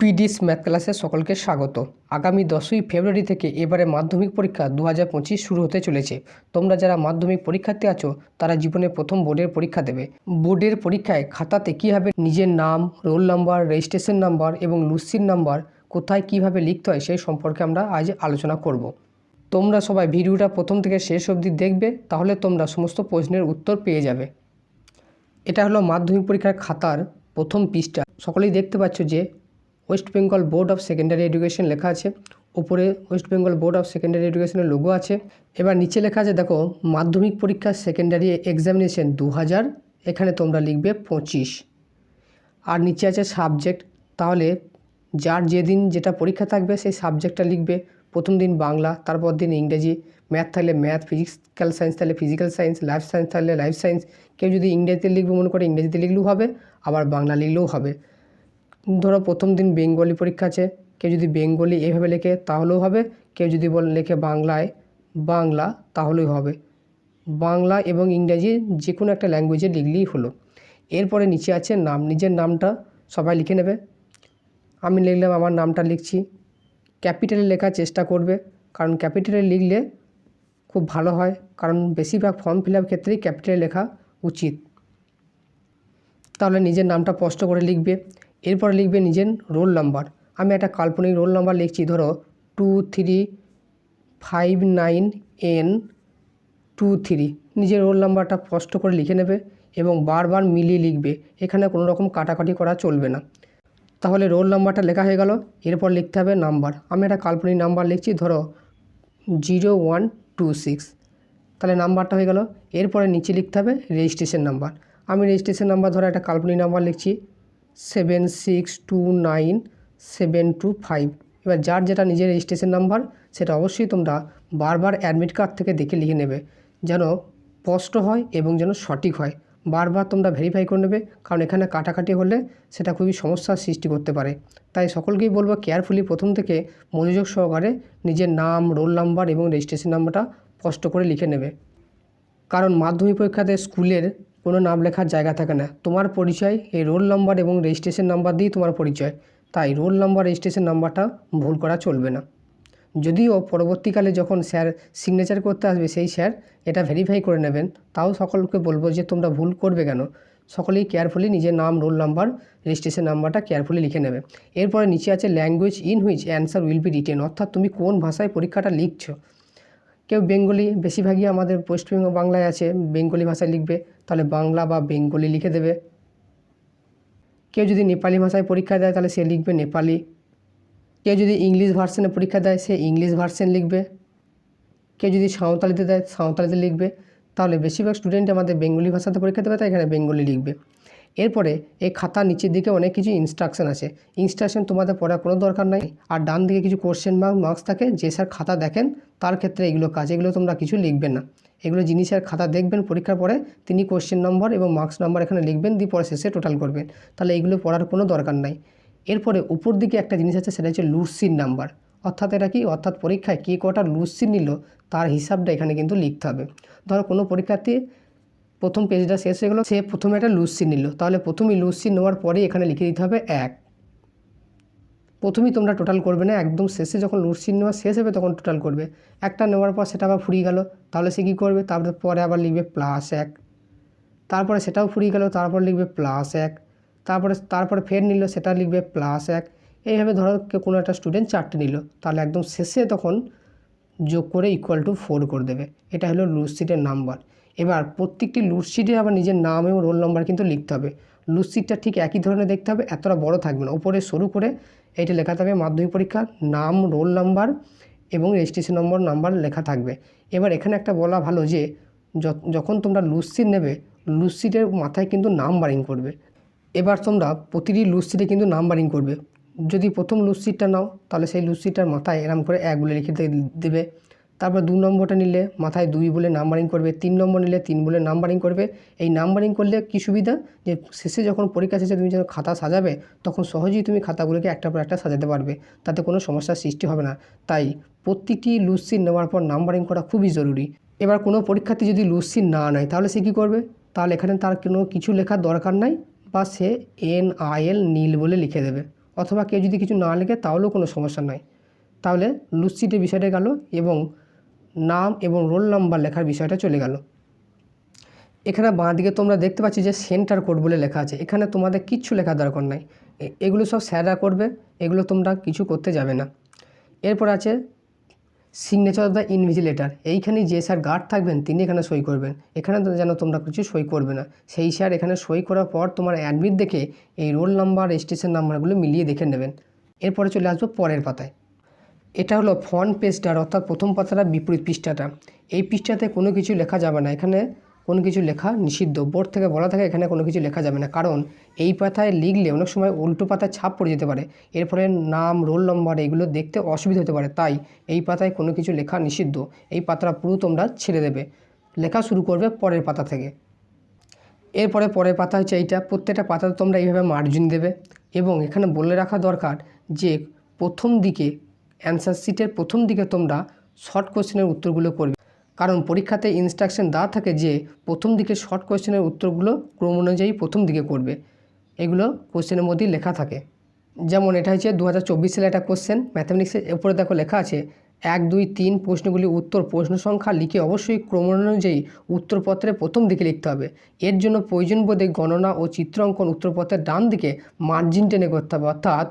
পিডিস math ক্লাসে সকলকে স্বাগত। আগামী দশই ফেব্রুয়ারি থেকে এবারে মাধ্যমিক পরীক্ষা দু হাজার পঁচিশ শুরু হতে চলেছে। তোমরা যারা মাধ্যমিক পরীক্ষার্থী আছো, তারা জীবনে প্রথম বোর্ডের পরীক্ষা দেবে। বোর্ডের পরীক্ষায় খাতাতে কীভাবে নিজের নাম, রোল নাম্বার, রেজিস্ট্রেশন নাম্বার এবং লুসির নাম্বার কোথায় কীভাবে লিখতে হয় সেই সম্পর্কে আমরা আজ আলোচনা করব। তোমরা সবাই ভিডিওটা প্রথম থেকে শেষ অবধি দেখবে, তাহলে তোমরা সমস্ত প্রশ্নের উত্তর পেয়ে যাবে। এটা হলো মাধ্যমিক পরীক্ষার খাতার প্রথম পৃষ্ঠা। সকলেই দেখতে পাচ্ছ যে West Bengal board of secondary education লেখা আছে। উপরে West Bengal board of secondary এডুকেশনের লোগো আছে। এবার নিচে লেখা আছে, দেখো, মাধ্যমিক পরীক্ষা সেকেন্ডারি এক্সামিনেশন দু হাজার এখানে তোমরা লিখবে পঁচিশ। আর নিচে আছে সাবজেক্ট তাহলে যার যেদিন যেটা পরীক্ষা থাকবে, সেই সাবজেক্টটা লিখবে। প্রথম দিন বাংলা, তারপর দিন ইংরেজি। ম্যাথ থাকলে ম্যাথ ফিজিক্যাল সায়েন্স থাকলে ফিজিক্যাল সায়েন্স লাইফ সায়েন্স থাকলে লাইফ সায়েন্স কেউ যদি ইংরেজিতে লিখবে, মনে করে ইংরেজিতে লিখলেও হবে, আবার বাংলা লিখলেও হবে। ধরো প্রথম দিন বেঙ্গলি পরীক্ষা আছে, কেউ যদি বেঙ্গলি এভাবে লেখে তাহলেও হবে, কেউ যদি বল, লেখে বাংলায় বাংলা তাহলেই হবে। বাংলা এবং ইংরাজি যে কোনো একটা ল্যাঙ্গুয়েজে লিখলেই হলো। এরপরে নিচে আছে নাম, নিজের নামটা সবাই লিখে নেবে। আমি লিখলাম, আমার নামটা লিখছি। ক্যাপিটালে লেখার চেষ্টা করবে, কারণ ক্যাপিটালে লিখলে খুব ভালো হয়, কারণ বেশিরভাগ ফর্ম ফিল আপ ক্ষেত্রেই ক্যাপিটালে লেখা উচিত। তাহলে নিজের নামটা স্পষ্ট করে লিখবে। এরপরে লিখবে নিজের রোল নাম্বার। আমি একটা কাল্পনিক রোল নাম্বার লিখছি, ধরো two three five nine N two three নিজের রোল নাম্বারটা স্পষ্ট করে লিখে নেবে এবং বারবার মিলিয়ে লিখবে। এখানে কোনো রকম কাটাকাটি করা চলবে না। তাহলে রোল নাম্বারটা লেখা হয়ে গেল, এরপর লিখতে হবে নাম্বার। আমি একটা কাল্পনিক নাম্বার লিখছি, ধরো জিরো ওয়ান টু সিক্স তাহলে নাম্বারটা হয়ে গেল, এরপরে নিচে লিখতে হবে রেজিস্ট্রেশন নাম্বার। আমি রেজিস্ট্রেশন নাম্বার ধরো একটা কাল্পনিক নাম্বার লিখছি seven six two nine seven two five. এবার যার যেটা নিজের রেজিস্ট্রেশন নাম্বার সেটা অবশ্যই তোমরা বারবার অ্যাডমিট কার্ড থেকে দেখে লিখে নেবে, যেন স্পষ্ট হয় এবং যেন সঠিক হয়। বারবার তোমরা ভেরিফাই করে নেবে, কারণ এখানে কাটাকাটি হলে সেটা খুবই সমস্যার সৃষ্টি করতে পারে। তাই সকলকেই বলব কেয়ারফুলি প্রথম থেকে মনোযোগ সহকারে নিজের নাম রোল নাম্বার এবং রেজিস্ট্রেশন নাম্বারটা স্পষ্ট করে লিখে নেবে। কারণ মাধ্যমিক পরীক্ষাতে স্কুলের কোনো নাম লেখার জায়গা থাকে না। তোমার পরিচয় এই রোল নাম্বার এবং রেজিস্ট্রেশন নাম্বার দিয়েই তোমার পরিচয়। তাই রোল নাম্বার, রেজিস্ট্রেশন নাম্বারটা ভুল করা চলবে না। যদিও পরবর্তীকালে যখন স্যার সিগনেচার করতে আসবে, সেই স্যার এটা ভেরিফাই করে নেবেন। তাও সকলকে বলব যে তোমরা ভুল করবে কেন? সকলেই কেয়ারফুলি নিজের নাম, রোল নাম্বার, রেজিস্ট্রেশন নাম্বারটা কেয়ারফুলি লিখে নেবে। এরপরে নিচে আছে language in which answer will be written অর্থাৎ তুমি কোন ভাষায় পরীক্ষাটা লিখছো। কেউ বেঙ্গলি, বেশিরভাগই আমাদের পশ্চিমবঙ্গ বাংলায় আছে, বেঙ্গলি ভাষায় লিখবে, তাহলে বাংলা বা বেঙ্গলি লিখে দেবে। কেউ যদি নেপালি ভাষায় পরীক্ষা দেয়, তাহলে সে লিখবে নেপালি। কেউ যদি ইংলিশ ভার্সনে পরীক্ষা দেয়, সে ইংলিশ ভার্সন লিখবে। কেউ যদি সাঁওতালিতে দেয় সাঁওতালিতে লিখবে, তাহলে বেশিরভাগ স্টুডেন্ট আমাদের বেঙ্গলি ভাষাতে পরীক্ষা দেবে, তাই এখানে বেঙ্গলি লিখবে। এরপরে এই খাতার নিচের দিকে অনেক কিছু ইনস্ট্রাকশন আছে। ইনস্ট্রাকশন তোমাদের পড়ার কোনো দরকার নাই। আর ডান দিকে কিছু কোশ্চেন মার্ক মার্কস থাকে, যে স্যার খাতা দেখেন, তার ক্ষেত্রে এগুলো কাজ, এগুলো তোমরা কিছু লিখবে না। এগুলো যিনি স্যার খাতা দেখবেন পরীক্ষার পরে, তিনি কোশ্চেন নম্বর এবং মার্কস নাম্বার এখানে লিখবেন, দিয়ে পরে শেষে টোটাল করবেন। তাহলে এগুলো পড়ার কোনো দরকার নাই। এরপরে উপর দিকে একটা জিনিস আছে, সেটা হচ্ছে লুসির নাম্বার অর্থাৎ এটা কি? অর্থাৎ পরীক্ষায় কী কটা লুসির নিল, তার হিসাবটা এখানে কিন্তু লিখতে হবে। ধরো কোনো পরীক্ষার্থী প্রথম পেজটা শেষ হয়ে গেলো, সে প্রথমে একটা লুসি নিল। তাহলে প্রথমেই লুসি নেওয়ার পরেই এখানে লিখে দিতে হবে এক। প্রথমেই তোমরা টোটাল করবে না, একদম শেষে যখন লুসি নেওয়া শেষ হবে তখন টোটাল করবে। একটা নেওয়ার পর সেটা আবার ফুরিয়ে গেল, তাহলে সে কী করবে? তারপরে পরে আবার লিখবে প্লাস এক। তারপরে সেটাও ফুরিয়ে গেল, তারপর লিখবে প্লাস এক। তারপরে তারপরে ফের নিল, সেটা লিখবে প্লাস এক। এইভাবে ধরো কোনো একটা স্টুডেন্ট চারটে নিল, তাহলে একদম শেষে তখন যোগ করে ইকুয়াল টু ফোর করে দেবে। এটা হলো লুসিটের নাম্বার এবার প্রত্যেকটি লুটশিটে আবার নিজের নাম এবং রোল নাম্বার কিন্তু লিখতে হবে। লুটশিটটা ঠিক একই ধরনের দেখতে হবে, এতটা বড় থাকবে না। উপরে শুরু করে এইটা লেখা থাকবে, মাধ্যমিক পরীক্ষার নাম রোল নাম্বার এবং রেজিস্ট্রেশন নম্বর নাম্বার লেখা থাকবে। এবার এখানে একটা বলা ভালো যে যখন তোমরা লুটশিট নেবে লুটশিটের মাথায় কিন্তু নাম্বারিং করবে। এবার তোমরা প্রতিটি লুটশিটে কিন্তু নাম্বারিং করবে। যদি প্রথম লুটশিটটা নাও, তাহলে সেই লুটশিটটার মাথায় এরম করে এক বলে লিখে দেবে। তারপর দু নম্বরটা নিলে মাথায় দুই বলে নাম্বারিং করবে, তিন নম্বর নিলে তিন বলে নাম্বারিং করবে। এই নাম্বারিং করলে কী সুবিধা? যে শেষে যখন পরীক্ষা শেষে তুমি যখন খাতা সাজাবে, তখন সহজেই তুমি খাতাগুলোকে একটা পর একটা সাজাতে পারবে। তাতে কোনো সমস্যার সৃষ্টি হবে না। তাই প্রতিটি লুসিন নেওয়ার পর নাম্বারিং করা খুবই জরুরি। এবার কোনো পরীক্ষার্থী যদি লুসিন না নেয়, তাহলে সে কী করবে? তাহলে এখানে তার কোনো কিছু লেখার দরকার নাই বা সে এন আই এল নীল বলে লিখে দেবে। অথবা কেউ যদি কিছু না লেখে, তাহলেও কোনো সমস্যা নাই। তাহলে লুসিটের বিষয়টা গেল এবং নাম এবং রোল নাম্বার লেখার বিষয়টা চলে গেল। এখানে বাঁ দিকে তোমরা দেখতে পাচ্ছি যে সেন্টার কোড বলে লেখা আছে। এখানে তোমাদের কিচ্ছু লেখার দরকার নাই। এগুলো সব স্যাররা করবে, এগুলো তোমরা কিছু করতে যাবে না। এরপর আছে সিগনেচার অফ দ্য ইনভিজিলেটার এইখানে যে স্যার গার্ড থাকবেন, তিনি এখানে সই করবেন। এখানে যেন তোমরা কিছু সই করবে না। সেই স্যার এখানে সই করার পর তোমার অ্যাডমিট দেখে এই রোল নাম্বার রেজিস্ট্রেশন নাম্বারগুলো মিলিয়ে দেখে নেবেন। এরপরে চলে আসব পরের পাতায়। এটা হলো ফ্রন্ট পেজটার অর্থাৎ প্রথম পাতাটা বিপরীত পৃষ্ঠাটা এই পৃষ্ঠাতে কোনো কিছু লেখা যাবে না। এখানে কোনো কিছু লেখা নিষিদ্ধ। বোর্ড থেকে বলা থাকে এখানে কোনো কিছু লেখা যাবে না। কারণ এই পাতায় লিখলে অনেক সময় উল্টো পাতায় ছাপ পড়ে যেতে পারে। এর ফলে নাম, রোল নম্বর এগুলো দেখতে অসুবিধা হতে পারে। তাই এই পাতায় কোনো কিছু লেখা নিষিদ্ধ। এই পাতাটা পুরো তোমরা ছেড়ে দেবে। লেখা শুরু করবে পরের পাতা থেকে। এরপরে পরের পাতা হচ্ছে এইটা। প্রত্যেকটা পাতাতে তোমরা এইভাবে মার্জিন দেবে। এবং এখানে বলে রাখা দরকার যে প্রথম দিকে অ্যান্সার শিটের প্রথম দিকে তোমরা শর্ট কোশ্চেনের উত্তরগুলো করবে। কারণ পরীক্ষাতে ইনস্ট্রাকশন দেওয়া থাকে যে প্রথম দিকে শর্ট কোয়েশ্চেনের উত্তরগুলো ক্রম অনুযায়ী প্রথম দিকে করবে। এগুলো কোশ্চেনের মধ্যেই লেখা থাকে। যেমন এটা হচ্ছে দু হাজার চব্বিশ সালে একটা কোশ্চেন ম্যাথামেটিক্সের উপরে দেখো লেখা আছে, এক, দুই, তিন প্রশ্নগুলি উত্তর, প্রশ্ন সংখ্যা লিখে অবশ্যই ক্রম অনুযায়ী উত্তরপত্রে প্রথম দিকে লিখতে হবে। এর জন্য প্রয়োজন বোধে গণনা ও চিত্র অঙ্কন উত্তরপত্রের ডান দিকে মার্জিন টেনে করতে হবে। অর্থাৎ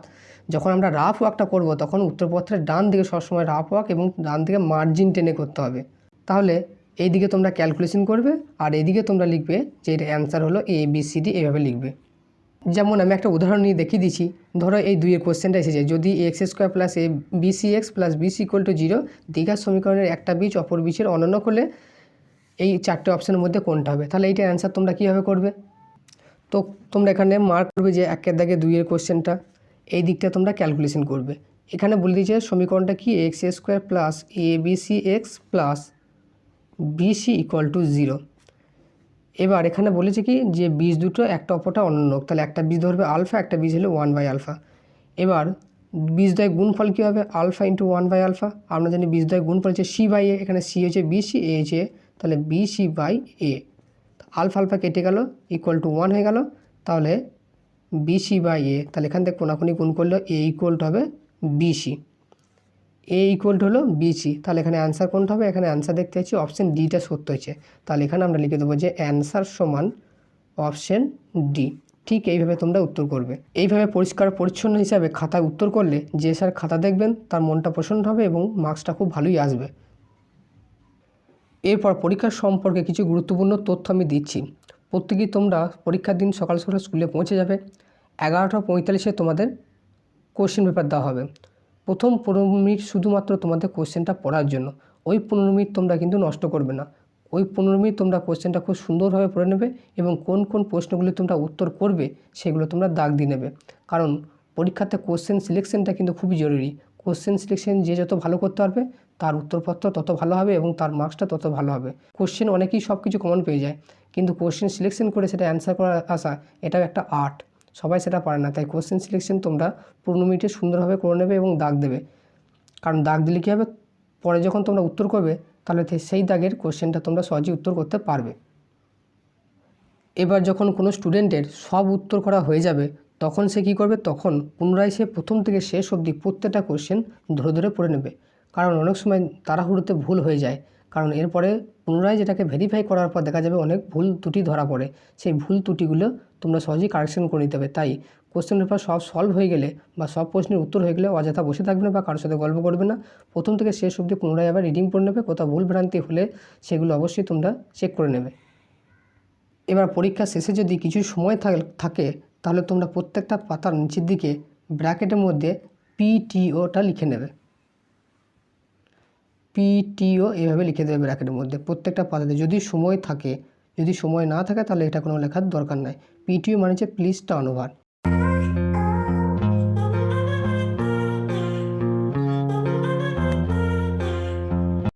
যখন আমরা রাফ ওয়ার্কটা করব, তখন উত্তরপত্রের ডান দিকে সবসময় রাফ ওয়ার্ক এবং ডান দিকে মার্জিন টেনে করতে হবে। তাহলে এই দিকে তোমরা ক্যালকুলেশন করবে আর এদিকে তোমরা লিখবে যে এর অ্যান্সার হলো এ বি সি ডি এভাবে লিখবে। যেমন আমি একটা উদাহরণ নিয়ে দেখিয়ে দিচ্ছি। ধরো এই দুইয়ের কোশ্চেনটা এসেছে। যদি x square plus a b c x plus b c equal to zero দীঘার সমীকরণের একটা বীজ অপর বীজের অনন্য করলে এই চারটে অপশানের মধ্যে কোনটা হবে? তাহলে এইটার অ্যান্সার তোমরা কীভাবে করবে? তো তোমরা এখানে মার্ক করবে যে একের দাগে দুইয়ের কোশ্চেনটা এই দিকটা তোমরা ক্যালকুলেশন করবে। এখানে বলে দিয়েছে সমীকরণটা কি? X square plus a b c x plus b c equal to zero এবার এখানে বলেছে কি? যে বীজ দুটো একটা অপরটা অনন্য। তাহলে একটা বীজ ধরবে আলফা একটা বীজ হলো ওয়ান বাই আলফা এবার বীজদ্বয় গুণফল কী হবে? Alpha into one by alpha আমরা জানি বীজদ্বয় গুণফল হচ্ছে সি বাই এ এখানে সি হচ্ছে বিসি এ হচ্ছে তাহলে b c by a alpha alpha কেটে গেল ইকুয়াল টু ওয়ান হয়ে গেল। তাহলে বিসি বাই এ, তাহলে এখান থেকে কোনাকুনি গুণ করলে এ ইকুয়াল টু হবে b c a equal to হলো বিসি তাহলে এখানে অ্যান্সার কোনটা হবে? এখানে অ্যান্সার দেখতে পাচ্ছি অপশান ডিটা সত্য হয়েছে। তাহলে এখানে আমরা লিখে দেবো যে অ্যান্সার সমান অপশান ডি ঠিক এইভাবে তোমরা উত্তর করবে। এইভাবে পরিষ্কার পরিচ্ছন্ন হিসাবে খাতায় উত্তর করলে যে স্যার খাতা দেখবেন, তার মনটা প্রসন্ন হবে এবং মার্কসটা খুব ভালোই আসবে। এরপর পরীক্ষার সম্পর্কে কিছু গুরুত্বপূর্ণ তথ্য আমি দিচ্ছি। প্রত্যেকেই তোমরা পরীক্ষার দিন সকাল সকাল স্কুলে পৌঁছে যাবে। এগারোটা পঁয়তাল্লিশে তোমাদের কোশ্চেন পেপার দেওয়া হবে। প্রথম পনেরো মিনিট শুধুমাত্র তোমাদের কোশ্চেনটা পড়ার জন্য। ওই পনেরো মিনিট তোমরা কিন্তু নষ্ট করবে না। ওই পনেরো মিনিট তোমরা কোশ্চেনটা খুব সুন্দরভাবে পড়ে নেবে এবং কোন কোন প্রশ্নগুলি তোমরা উত্তর করবে সেগুলো তোমরা দাগ দিয়ে নেবে। কারণ পরীক্ষাতে কোশ্চেন সিলেকশনটা কিন্তু খুবই জরুরি। কোশ্চেন সিলেকশন যে যত ভালো করতে পারবে, তার উত্তরপত্র তত ভালো হবে এবং তার মার্কসটা তত ভালো হবে। কোশ্চেন অনেকেই সব কিছু কমন পেয়ে যায়। কিন্তু কোশ্চেন সিলেকশন করে সেটা অ্যান্সার করার আসা এটাও একটা আর্ট সবাই সেটা পারে না। তাই কোশ্চেন সিলেকশন তোমরা পনেরো মিনিটে সুন্দরভাবে করে নেবে এবং দাগ দেবে। কারণ দাগ দিলে কী হবে? পরে যখন তোমরা উত্তর করবে, তাহলে সেই দাগের কোশ্চেনটা তোমরা সহজেই উত্তর করতে পারবে। এবার যখন কোনো স্টুডেন্টের সব উত্তর করা হয়ে যাবে, তখন সে কী করবে? তখন পুনরায় সে প্রথম থেকে শেষ অবধি প্রত্যেকটা কোশ্চেন ধরে ধরে পড়ে নেবে। কারণ অনেক সময় তাড়াহুড়োতে ভুল হয়ে যায়। কারণ এরপরে পুনরায় যেটাকে ভেরিফাই করার পর দেখা যাবে অনেক ভুল ত্রুটি ধরা পড়ে। সেই ভুল ত্রুটিগুলো তোমরা সহজেই কারেকশন করে নিতে হবে। তাই কোশ্চেন পেপার সব সলভ হয়ে গেলে বা সব প্রশ্নের উত্তর হয়ে গেলে অযথা বসে থাকবে না বা কারোর সাথে গল্প করবে না। প্রথম থেকে শেষ অবধি পুনরায় আবার রিডিং করে নেবে। কোথাও ভুল ভ্রান্তি হলে সেগুলো অবশ্যই তোমরা চেক করে নেবে। এবার পরীক্ষা শেষে যদি কিছু সময় থাক- থাকে, তাহলে তোমরা প্রত্যেকটা পাতার নিচের দিকে ব্র্যাকেটের মধ্যে পিটিওটা লিখে নেবে। পিটিও এভাবে লিখে দেবে ব্র্যাকেটের মধ্যে। প্রত্যেকটা পাতাতে যদি সময় থাকে, যদি সময় না থাকে তাহলে এটা কোনো লেখার দরকার নাই। পিটিও মানে হচ্ছে প্লিজ টার্ন ওভার